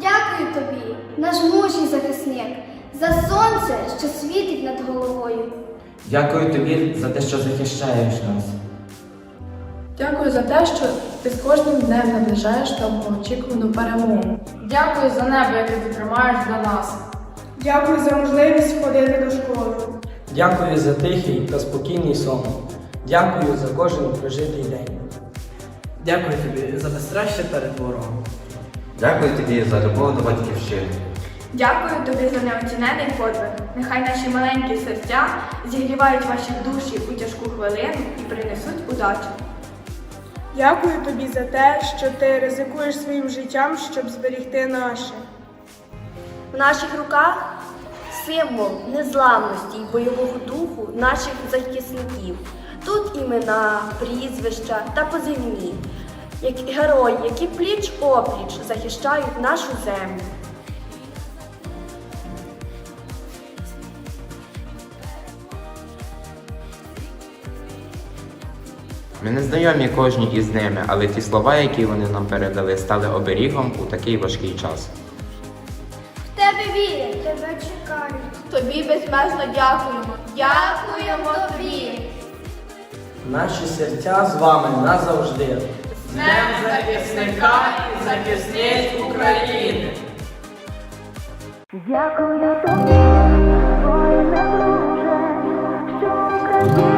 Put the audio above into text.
Дякую тобі, наш мужній захисник, за сонце, що світить над головою. Дякую тобі за те, що захищаєш нас. Дякую за те, що ти з кожним днем наближаєш довгоочікувану перемогу. Дякую за небо, яке ти тримаєш для нас. Дякую за можливість ходити до школи. Дякую за тихий та спокійний сон. Дякую за кожен прожитий день. Дякую тобі за безстраща перед ворогом. Дякую тобі за любов до батьківщини. Дякую тобі за неоцінений подвиг. Нехай наші маленькі серця зігрівають ваші душі у тяжку хвилину і принесуть удачу. Дякую тобі за те, що ти ризикуєш своїм життям, щоб зберегти наше. В наших руках символ незламності і бойового духу наших захисників. Тут імена, прізвища та позивні, як герої, які пліч опліч захищають нашу землю. Ми не знайомі кожній із ними, але ті слова, які вони нам передали, стали оберігом у такий важкий час. В тебе вірять, тебе чекають. Тобі безмежно дякуємо. Дякуємо тобі. Наші серця з вами назавжди. З Днем захисника і захисниць України! Дякую тобі, воїне дуже, що Україну